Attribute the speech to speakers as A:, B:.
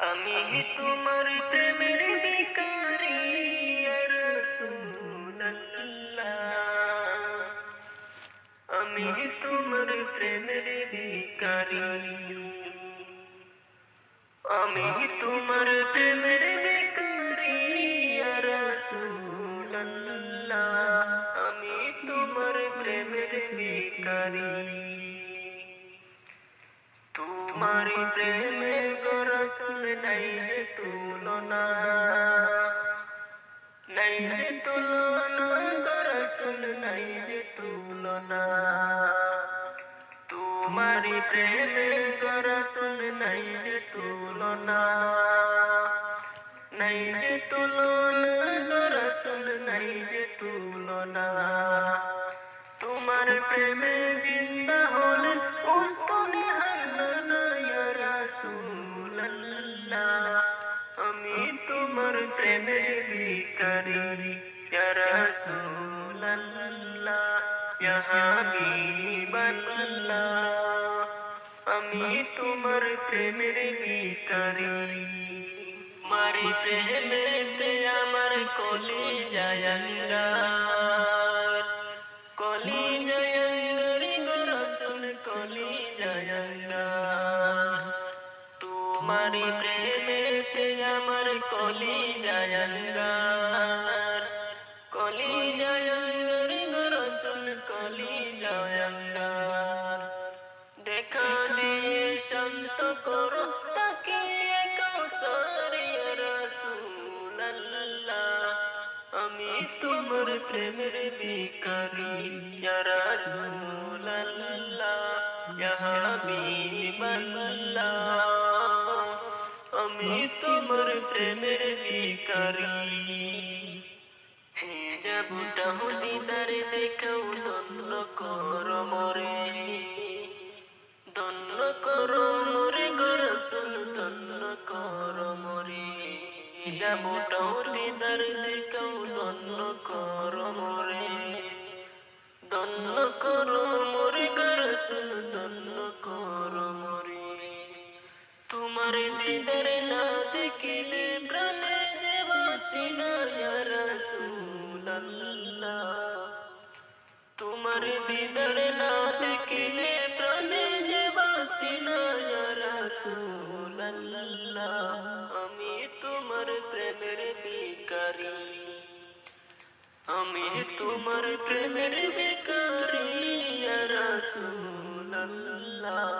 A: আমি তোমার প্রেমের বিকারি আমি তোমার প্রেমের বিকারি আমি তোমার প্রেমের বিকারি আমি তোমার প্রেমের বিকারি তোমার প্রেমে গরসুল নাই যে তুলনা। নাই যে তুলনা গরসুল নাই যে তুলনা। তোমার প্রেমে গরসুল নাই যে তুলনা। নাই যে তুলনা গরসুল নাই যে তুলনা। তোমার প্রেমে জিন্দা হলেন উস্তনে রাসূলুল্লাহ আমি তোমার প্রেমের ভিখারি। ইয়া রাসূলুল্লাহ, ইয়া হাবিবাল্লাহ। আমি তোমার প্রেমের ভিখারি। মারি প্রেমেতে আমার কলি জায়াঙ্গার কলি জয়ঙ্গর গরসুল কলি জয়ঙ্গার তোমারি প্রেমেতে আমার কলি জয়ঙ্গার কলি জয়ঙ্গর গরসুল কলি জয়ঙ্গার দেখা দিয়ে শান্ত করো তাকে কৌসারি রসুল্লাহ আমি তোমার প্রেমের বিকারি ইয়া রাসূলুল্লাহ ইয়া তোমার প্রেমের বিকারি হে যাবুটা দিদার, দেখাও দন্ন কর মরে। দন্ন কর মরে, গরসুল দন্ন কর মরে। যাবুটা দিদার, দেখাও দন্ন কর মরে। দন্ন কর তোমার দিদার না দেখিলে প্রাণে যে বাসিনা রাসূলুল্লাহ। তোমার দিদার না দেখিলে প্রাণে যে বাসিনা রাসূলুল্লাহ। আমি তোমার প্রেমের ভিখারি। আমি তোমার প্রেমের ভিখারি, ইয়া রাসূলুল্লাহ।